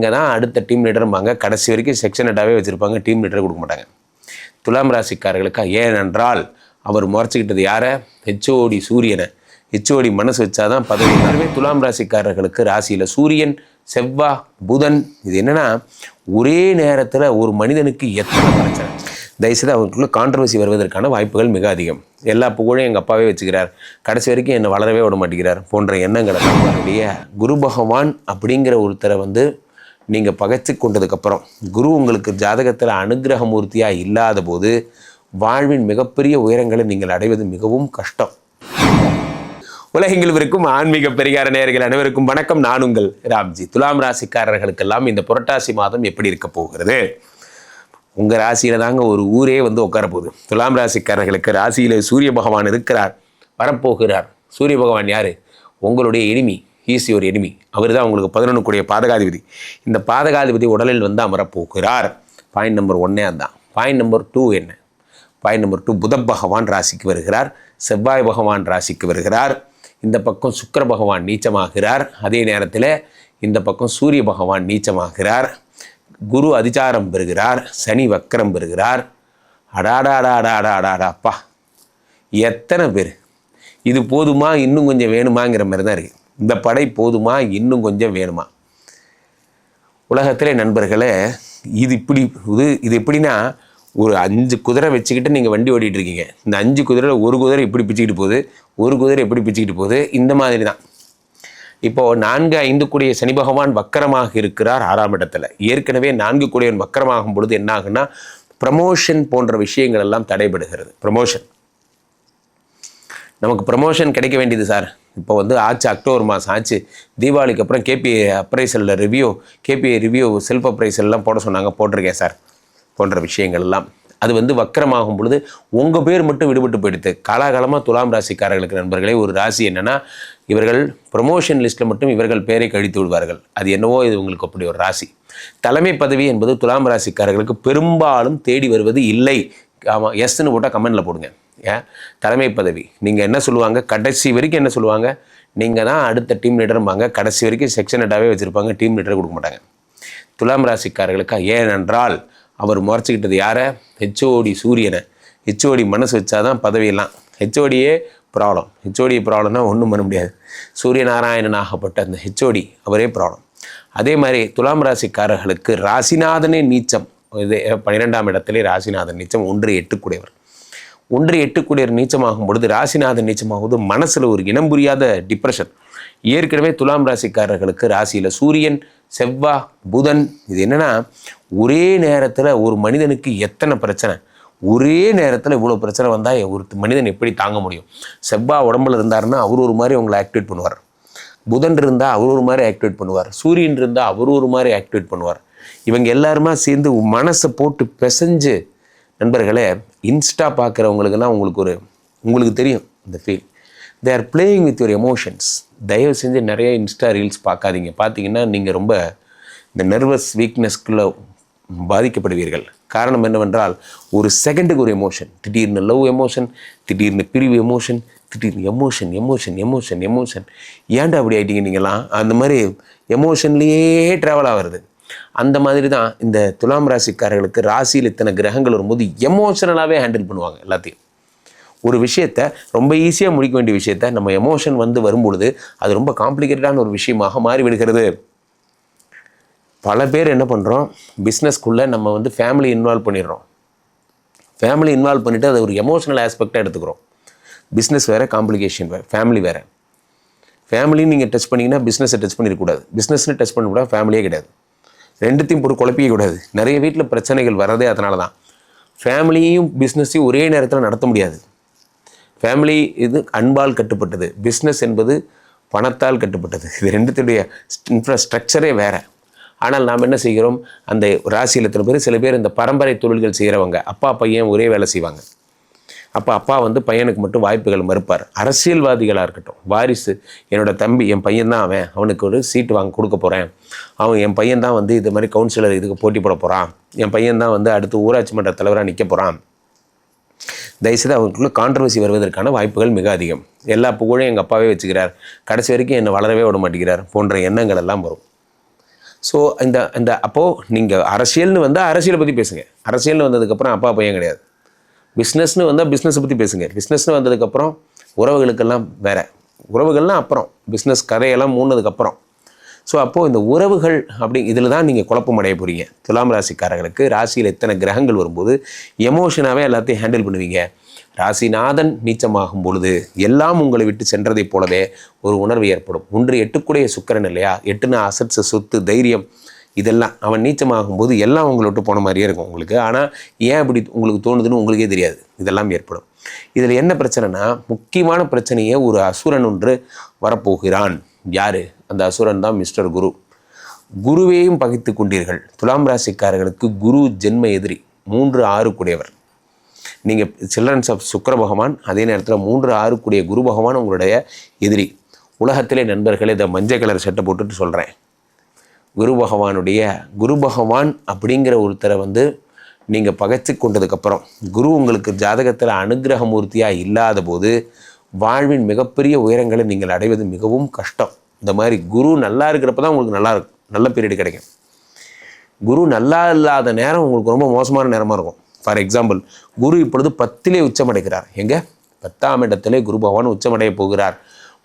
இங்கே தான் அடுத்த டீம் லீடரும்பாங்க கடைசி வரைக்கும் செக்ஷன் ஹெட்டாகவே வச்சுருப்பாங்க. டீம் லீடரை கொடுக்க மாட்டாங்க. துலாம் ராசிக்காரர்களுக்கு ஏனென்றால் அவர் முறைச்சிக்கிட்டது யாரை? ஹெச்ஓடி சூரியனை. ஹெச்ஓடி மனசு வச்சாதான் பதவி எல்லாருமே துலாம் ராசிக்காரர்களுக்கு ராசியில் சூரியன் செவ்வா புதன் இது என்னென்னா ஒரே நேரத்தில் ஒரு மனிதனுக்கு எத்தனை பிரச்சனை? தயவுசெய்து அவங்களுக்குள்ள கான்ட்ரவர்சி வருவதற்கான வாய்ப்புகள் மிக அதிகம். எல்லா புகழையும் எங்கள் அப்பாவே வச்சுக்கிறார். கடைசி வரைக்கும் என்னை வளரவே விட மாட்டேங்கிறார். போன்ற எண்ணங்களை நம்மளுடைய குரு பகவான் அப்படிங்கிற ஒருத்தரை வந்து நீங்கள் பகைச்சு கொண்டதுக்கப்புறம் குரு உங்களுக்கு ஜாதகத்தில் அனுகிரக மூர்த்தியாக இல்லாத போது வாழ்வின் மிகப்பெரிய உயரங்களை நீங்கள் அடைவது மிகவும் கஷ்டம். உலகெங்கிலும் இருக்கும் ஆன்மீக பெரியார நேயர்கள் அனைவருக்கும் வணக்கம். நான் உங்கள் ராம்ஜி. துலாம் ராசிக்காரர்களுக்கெல்லாம் இந்த புரட்டாசி மாதம் எப்படி இருக்க போகிறது? உங்கள் ராசியில் தாங்க ஒரு ஊரே வந்து உட்கார போகுது. துலாம் ராசிக்காரர்களுக்கு ராசியில் சூரிய பகவான் இருக்கிறார் வரப்போகிறார். சூரிய பகவான் யார்? உங்களுடைய இனிமி ஈஸி ஒரு எனிமி அவர் தான் உங்களுக்கு பதினொன்று கூடிய பாதகாதிபதி. இந்த பாதகாதிபதி உடலில் வந்து அமரப்போகிறார். பாயிண்ட் நம்பர் ஒன்னே அதுதான் பாயிண்ட் நம்பர் டூ என்ன? பாயிண்ட் நம்பர் டூ புத பகவான் ராசிக்கு வருகிறார். செவ்வாய் பகவான் ராசிக்கு வருகிறார். இந்த பக்கம் சுக்கர பகவான் நீச்சமாகிறார். அதே நேரத்தில் இந்த பக்கம் சூரிய பகவான் நீச்சமாகிறார். குரு அதிச்சாரம் பெறுகிறார். சனி வக்கரம் பெறுகிறார். அடாடாடாடாடாடாடாப்பா. எத்தனை பேர்? இது போதுமா? இன்னும் கொஞ்சம் வேணுமாங்கிற மாதிரி தான் இருக்குது இந்த படை போதுமா? இன்னும் கொஞ்சம் வேணுமா? உலகத்திலே நண்பர்களே இது இப்படி இது இது எப்படின்னா ஒரு அஞ்சு குதிரை வச்சுக்கிட்டு நீங்கள் வண்டி ஓட்டிகிட்டு இருக்கீங்க இந்த அஞ்சு குதிரையில் ஒரு குதிரை இப்படி பிச்சுக்கிட்டு போகுது? ஒரு குதிரை எப்படி பிச்சுக்கிட்டு போகுது? இந்த மாதிரி தான் இப்போது நான்கு ஐந்து கூடிய சனி பகவான் வக்கரமாக இருக்கிறார் ஆறாம் இடத்துல. ஏற்கனவே நான்கு கூடியவன் வக்கரமாகும் பொழுது என்ன ஆகுன்னா ப்ரமோஷன் போன்ற விஷயங்கள் எல்லாம் தடைபடுகிறது. ப்ரமோஷன் நமக்கு ப்ரமோஷன் கிடைக்க வேண்டியது சார். இப்போ வந்து ஆச்சு அக்டோபர் மாதம் ஆச்சு. தீபாவளிக்கு அப்புறம் கேபிஐ அப்ரைசலில் ரிவ்யூ கேபிஐ ரிவ்யூ செல்ஃப் அப்ரைசல்லாம் போட சொன்னாங்க போட்டிருக்கேன் சார் போன்ற விஷயங்கள் எல்லாம் அது வந்து வக்கரமாகும் பொழுது உங்கள் பேர் மட்டும் விடுபட்டு போயிடுது. காலாகாலமாக துலாம் ராசிக்காரர்களுக்கு நண்பர்களே ஒரு ராசி என்னென்னா இவர்கள் ப்ரொமோஷன் லிஸ்ட்டில் மட்டும் இவர்கள் பேரை கழித்து விடுவார்கள். அது என்னவோ இது உங்களுக்கு அப்படி ஒரு ராசி. தலைமை பதவி என்பது துலாம் ராசிக்காரர்களுக்கு பெரும்பாலும் தேடி வருவது இல்லை. ஆமாம் எஸ்ன்னு போட்டால் கமெண்டில் போடுங்க. ஏன் தலைமை பதவி. நீங்கள் என்ன சொல்லுவாங்க? கடைசி வரைக்கும் என்ன சொல்லுவாங்க? நீங்கள் தான் அடுத்த டீம் லீடரும்பாங்க கடைசி வரைக்கும் செக்ஷன் ஹெட்டாகவே வச்சுருப்பாங்க. டீம் லீடரை கொடுக்க மாட்டாங்க. துலாம் ராசிக்காரர்களுக்கு? ஏனென்றால் அவர் முறைச்சிக்கிட்டது யாரை? ஹெச்ஓடி சூரியனை. ஹெச்ஓடி மனசு வச்சாதான் பதவியெல்லாம். ஹெச்ஓடியே ப்ராப்ளம் ஹெச்ஓடி ப்ராப்ளம்னா ஒன்றும் பண்ண முடியாது. சூரியநாராயணன் ஆகப்பட்ட அந்த ஹெச்ஓடி அவரே ப்ராப்ளம் அதே மாதிரி துலாம் ராசிக்காரர்களுக்கு ராசிநாதனே நீச்சம். இது பன்னிரெண்டாம் இடத்திலே ராசிநாதன் நீச்சம் ஒன்று எட்டுக்குடையவர். ஒன்று எட்டுக்குடையவர் நீச்சமாகும் பொழுது ராசிநாதன் நீச்சமாகும்போது மனசில் ஒரு இனம் புரியாத டிப்ரெஷன் ஏற்கனவே துலாம் ராசிக்காரர்களுக்கு ராசியில் சூரியன் செவ்வா புதன் இது என்னென்னா ஒரே நேரத்தில் ஒரு மனிதனுக்கு எத்தனை பிரச்சனை? ஒரே நேரத்தில் இவ்வளோ பிரச்சனை வந்தால் ஒரு மனிதன் எப்படி தாங்க முடியும்? செவ்வா உடம்புல இருந்தாருன்னா அவர் ஒரு மாதிரி அவங்களை ஆக்டிவேட் பண்ணுவார். புதன் இருந்தால் அவர் ஒரு மாதிரி ஆக்டிவேட் பண்ணுவார். சூரியன் இருந்தால் அவர் ஒரு மாதிரி ஆக்டிவேட் பண்ணுவார். இவங்க எல்லாருமா சேர்ந்து மனசை போட்டு பிசைஞ்சு நண்பர்களே இன்ஸ்டா பார்க்குறவங்களுக்கெல்லாம் உங்களுக்கு ஒரு உங்களுக்கு தெரியும் இந்த feel they are playing with your emotions தயவு செஞ்சு நிறைய இன்ஸ்டா ரீல்ஸ் பார்க்காதீங்க. பார்த்தீங்கன்னா நீங்கள் ரொம்ப இந்த நர்வஸ் வீக்னஸ்க்குள்ளே பாதிக்கப்படுவீர்கள். காரணம் என்னவென்றால் ஒரு செகண்டுக்கு ஒரு எமோஷன் திடீர்னு லவ் எமோஷன் திடீர்னு பிரிவு எமோஷன் திடீர்னு எமோஷன் எமோஷன் எமோஷன் எமோஷன் ஏன்டா அப்படி ஆகிட்டீங்க நீங்களாம் அந்த மாதிரி எமோஷன்லேயே ட்ராவல் ஆகிறது அந்த மாதிரி தான் இந்த துலாம் ராசிக்காரர்களுக்கு ராசியில் இத்தனை கிரகங்கள் வரும்போது எமோஷனலாகவே ஹேண்டில் பண்ணுவாங்க எல்லாத்தையும். ஒரு விஷயத்த ரொம்ப ஈஸியாக முடிக்க வேண்டிய விஷயத்த நம்ம எமோஷன் வந்து வரும்பொழுது அது ரொம்ப காம்ப்ளிகேட்டடான ஒரு விஷயமாக மாறிவிடுகிறது. பல பேர் என்ன பண்ணுறோம் பிஸ்னஸ்க்குள்ளே நம்ம வந்து ஃபேமிலி இன்வால்வ் பண்ணிடுறோம். ஃபேமிலி இன்வால்வ் பண்ணிவிட்டு அதை ஒரு எமோஷனல் ஆஸ்பெக்டாக எடுத்துக்கிறோம். பிஸ்னஸ் வேறு காம்ப்ளிகேஷன் வேறு ஃபேமிலி வேறு. ஃபேமிலின்னு நீங்கள் டச் பண்ணிங்கன்னா பிஸ்னஸை டச் பண்ணிடக்கூடாது. பிஸ்னஸ்னு டச் பண்ணக்கூடாது ஃபேமிலியே கிடையாது. ரெண்டுத்தையும் போட்டு குழப்பிக்க கூடாது. நிறைய வீட்டில் பிரச்சனைகள் வரதே அதனால தான் ஃபேமிலியையும் பிஸ்னஸையும் ஒரே நேரத்தில் நடத்த முடியாது. ஃபேமிலி இது அன்பால் கட்டுப்பட்டது. பிஸ்னஸ் என்பது பணத்தால் கட்டுப்பட்டது. இது ரெண்டுத்துடைய இன்ஃப்ராஸ்ட்ரக்சரே வேறு. ஆனால் நாம் என்ன செய்கிறோம்? அந்த ராசியில் எத்தனை பேர் சில பேர் இந்த பரம்பரை தொழில்கள் செய்கிறவங்க அப்பா பையன் ஒரே வேலை செய்வாங்க. அப்போ அப்பா வந்து பையனுக்கு மட்டும் வாய்ப்புகள் மறுப்பார். அரசியல்வாதிகளாக இருக்கட்டும். வாரிசு. என்னோட தம்பி என் பையன் தான் அவன். அவனுக்கு ஒரு சீட்டு வாங்க கொடுக்க போகிறேன் அவன் என் பையன் தான் வந்து இது மாதிரி கவுன்சிலர் இதுக்கு போட்டி போட போகிறான் என் பையன் தான் வந்து அடுத்து ஊராட்சி மன்ற தலைவராக நிற்க போகிறான் தயவுசெய்து அவங்களுக்குள்ள கான்ட்ரவர்சி வருவதற்கான வாய்ப்புகள் மிக அதிகம். எல்லா புகழையும் எங்கள் அப்பாவே வச்சுக்கிறார். கடைசி வரைக்கும் என்னை வளரவே விட மாட்டேங்கிறார். போன்ற எண்ணங்கள் எல்லாம் வரும். ஸோ இந்த இந்த அப்போது நீங்கள் அரசியல்னு வந்தால் அரசியலை பற்றி பேசுங்க. அரசியல்னு வந்ததுக்கப்புறம் அப்பா பையன் கிடையாது. பிஸ்னஸ்னு வந்தால் பிஸ்னஸை பற்றி பேசுங்க. பிஸ்னஸ்னு வந்ததுக்கப்புறம் உறவுகளுக்கெல்லாம் வேற. உறவுகள்லாம் அப்புறம். பிஸ்னஸ் கதையெல்லாம் மூணதுக்கப்புறம் ஸோ அப்போது இந்த உறவுகள் அப்படி இதில் தான் நீங்கள் குழப்பம் அடைய போகிறீங்க துலாம் ராசிக்காரர்களுக்கு ராசியில் எத்தனை கிரகங்கள் வரும்போது எமோஷனாகவே எல்லாத்தையும் ஹேண்டில் பண்ணுவீங்க. ராசிநாதன் நீச்சமாகும் பொழுது எல்லாம் உங்களை விட்டு சென்றதைப் போலவே ஒரு உணர்வு ஏற்படும். ஒன்று எட்டுக்குடைய சுக்கரன் இல்லையா? எட்டுனா அசட்ஸ் சொத்து தைரியம். இதெல்லாம் அவன் நீச்சமாகும் போது எல்லாம் உங்களை விட்டு போன மாதிரியே இருக்கும் உங்களுக்கு. ஆனால் ஏன் அப்படி உங்களுக்கு தோணுதுன்னு உங்களுக்கே தெரியாது. இதெல்லாம் ஏற்படும். இதில் என்ன பிரச்சனைனா முக்கியமான பிரச்சனையே ஒரு அசுரன் ஒன்று வரப்போகிறான். யார்? அந்த அசுரன் தான் மிஸ்டர் குரு. குருவையும் பகைத்து கொண்டீர்கள். துலாம் ராசிக்காரர்களுக்கு குரு ஜென்ம எதிரி மூன்று ஆறு கூடியவர். நீங்கள் சில்ட்ரன்ஸ் ஆஃப் சுக்கர பகவான் அதே நேரத்தில் மூன்று ஆறு கூடிய குரு பகவான் உங்களுடைய எதிரி. உலகத்திலே நண்பர்களே இதை மஞ்சள் கலர் சட்டை போட்டுட்டு சொல்கிறேன் குரு பகவானுடைய குரு பகவான் அப்படிங்கிற ஒருத்தரை வந்து நீங்கள் பகைச்சு கொண்டதுக்கப்புறம் குரு உங்களுக்கு ஜாதகத்தில் அனுகிரக மூர்த்தியாக இல்லாத போது வாழ்வின் மிகப்பெரிய உயரங்களை நீங்கள் அடைவது மிகவும் கஷ்டம். இந்த மாதிரி குரு நல்லா இருக்கிறப்ப தான் உங்களுக்கு நல்லா இருக்கும். நல்ல பீரியட் கிடைக்கும். குரு நல்லா இல்லாத நேரம் உங்களுக்கு ரொம்ப மோசமான நேரமாக இருக்கும். ஃபார் எக்ஸாம்பிள் குரு இப்பொழுது பத்திலே உச்சமடைகிறார். எங்கே? பத்தாம் இடத்திலே குரு பகவான் உச்சமடைய போகிறார்.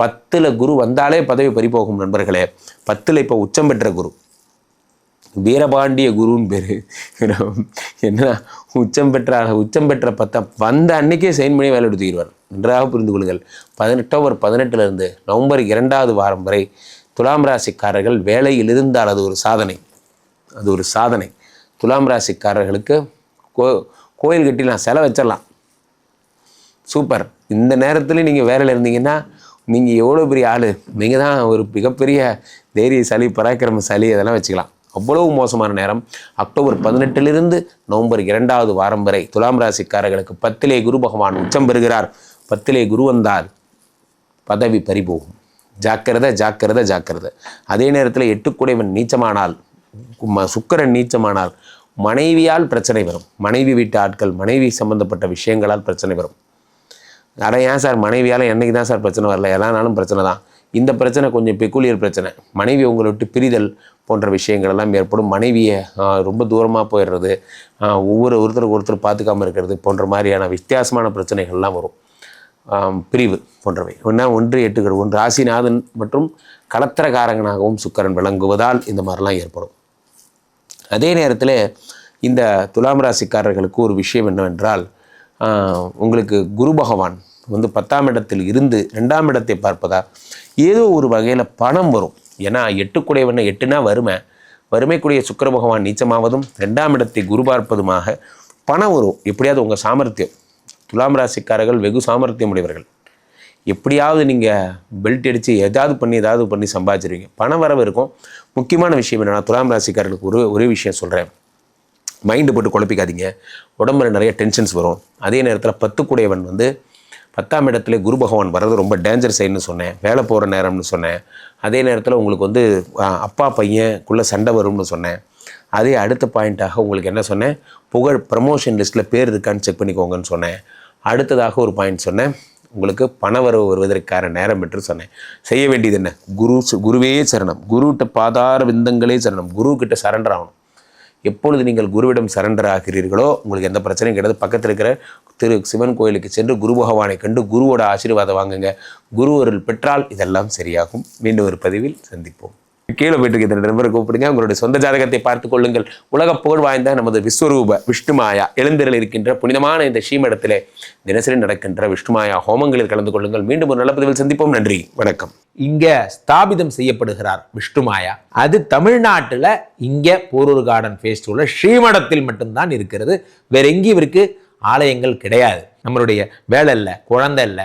பத்தில் குரு வந்தாலே பதவி பறிபோகும் நண்பர்களே. பத்தில் இப்போ உச்சம் பெற்ற குரு. வீரபாண்டிய குருன்னு பேர். என்ன உச்சம் பெற்ற உச்சம் பெற்ற பத்தா வந்த அன்னைக்கே சைன் பண்ணி வேலை எடுத்துக்கிடுவார் நன்றாக புரிந்து கொள்ளுங்கள். பதினெட்டோவர் பதினெட்டுலேருந்து நவம்பர் இரண்டாவது வாரம் வரை துலாம் ராசிக்காரர்கள் வேலையில் இருந்தால் அது ஒரு சாதனை. அது ஒரு சாதனை. துலாம் ராசிக்காரர்களுக்கு கோ கோயில் கட்டி நான் செலை வச்சிடலாம். சூப்பர். இந்த நேரத்தில் நீங்கள் வேலையில் இருந்தீங்கன்னா நீங்கள் எவ்வளோ பெரிய ஆள்? நீங்கள் தான் ஒரு மிகப்பெரிய தைரியசாலி பராக்கிரமசாலி அதெல்லாம் வச்சுக்கலாம். அவ்வளவு மோசமான நேரம். அக்டோபர் பதினெட்டிலிருந்து நவம்பர் இரண்டாவது வாரம் வரை துலாம் ராசிக்காரர்களுக்கு பத்திலே குரு பகவான் உச்சம் பெறுகிறார். பத்திலே குரு வந்தால் பதவி பறிபோகும். ஜாக்கிரதை ஜாக்கிரத ஜாக்கிரதை. அதே நேரத்தில் எட்டுக்குடைவன் நீச்சமானால் சுக்கரன் நீச்சமானால் மனைவியால் பிரச்சனை வரும். மனைவி வீட்டு ஆட்கள் மனைவி சம்பந்தப்பட்ட விஷயங்களால் பிரச்சனை வரும். அட ஏன் சார்? மனைவியால் என்னைக்கு தான் சார் பிரச்சனை வரல? எல்லா பிரச்சனை தான். இந்த பிரச்சனை கொஞ்சம் பெக்குலியர் பிரச்சனை. மனைவி உங்களை விட்டு பிரிதல் போன்ற விஷயங்கள் எல்லாம் ஏற்படும். மனைவியை ரொம்ப தூரமாக போயிடுறது ஒவ்வொரு ஒருத்தருக்கு ஒருத்தர் பார்த்துக்காமல் இருக்கிறது போன்ற மாதிரியான வித்தியாசமான பிரச்சனைகள்லாம் வரும். பிரிவு போன்றவை. ஒன்றா ஒன்று எட்டுகள் ஒன்று ராசிநாதன் மற்றும் களத்திரகாரகனாகவும் சுக்கரன் விளங்குவதால் இந்த மாதிரிலாம் ஏற்படும். அதே நேரத்தில் இந்த துலாம் ராசிக்காரர்களுக்கு ஒரு விஷயம் என்னவென்றால் உங்களுக்கு குரு பகவான் வந்து பத்தாம் இடத்தில் இருந்து ரெண்டாம் இடத்தை பார்ப்பதா? ஏதோ ஒரு வகையில் பணம் வரும். ஏன்னா எட்டுக்குடையவனை எட்டுனா வறுமை. வறுமைக்குடைய சுக்கர பகவான் நீச்சமாவதும் ரெண்டாம் இடத்தை குரு பார்ப்பதுமாக பணம் வரும். எப்படியாவது உங்கள் சாமர்த்தியம். துலாம் ராசிக்காரர்கள் வெகு சாமர்த்தியம் உடையவர்கள். எப்படியாவது நீங்கள் பெல்ட் அடித்து ஏதாவது பண்ணி ஏதாவது பண்ணி சம்பாதிச்சிருவீங்க. பணம் வரவு இருக்கும். முக்கியமான விஷயம் என்னென்னா துலாம் ராசிக்காரர்களுக்கு ஒரு ஒரே விஷயம் சொல்கிறேன் மைண்டு போட்டு குழப்பிக்காதீங்க. உடம்புல நிறைய டென்ஷன்ஸ் வரும். அதே நேரத்தில் பத்துக்குடையவன் வந்து பத்தாம் இடத்துல குரு பகவான் வர்றது ரொம்ப டேஞ்சர் சைடுன்னு சொன்னேன். வேலை போகிற நேரம்னு சொன்னேன். அதே நேரத்தில் உங்களுக்கு வந்து அப்பா பையனுக்குள்ளே சண்டை வரும்னு சொன்னேன். அதே அடுத்த பாயிண்ட்டாக உங்களுக்கு என்ன சொன்னேன்? புகழ் ப்ரமோஷன் லிஸ்ட்டில் பேர் இருக்கான்னு செக் பண்ணிக்கோங்கன்னு சொன்னேன். அடுத்ததாக ஒரு பாயிண்ட் சொன்னேன். உங்களுக்கு பணவரவு வருவதற்கான நேரம் என்று சொன்னேன். செய்ய வேண்டியது என்ன? குரு குருவே சரணம். குருகிட்ட பாதார விந்தங்களே சரணம். குரு சரண்டர் ஆகணும். எப்பொழுது நீங்கள் குருவிடம் சரண்டர் ஆகிறீர்களோ உங்களுக்கு எந்த பிரச்சனையும் கிடையாது. பக்கத்தில் இருக்கிற திரு சிவன் கோயிலுக்கு சென்று குரு பகவானை கண்டு குருவோட ஆசீர்வாதம் வாங்குங்க. குரு அருள் பெற்றால் இதெல்லாம் சரியாகும். மீண்டும் ஒரு பதிவில் சந்திப்போம். கீழே போயிட்டு இருக்க. நண்பரை கூப்பிடுங்க. உங்களுடைய சொந்த ஜாதகத்தை பார்த்துக் கொள்ளுங்கள். உலக புகழ் வாய்ந்த நமது விஸ்வரூப விஷ்ணுமாயா எழுந்திரில் இருக்கின்ற புனிதமான இந்த ஸ்ரீமடத்திலே தினசரி நடக்கின்ற விஷ்ணுமாயா ஹோமங்களில் கலந்து கொள்ளுங்கள். மீண்டும் ஒரு நல்ல பதிவில் சந்திப்போம். நன்றி. வணக்கம். இங்க ஸ்தாபிதம் செய்யப்படுகிறார் விஷ்ணுமாயா. அது தமிழ்நாட்டில் இங்க போரூர் கார்டன் ஃபேஸ்டிவலில் ஸ்ரீமடத்தில் மட்டும்தான் இருக்கிறது. வேற எங்கேயும் இவருக்கு ஆலயங்கள் கிடையாது. நம்மளுடைய வேலை இல்லை குழந்தை இல்லை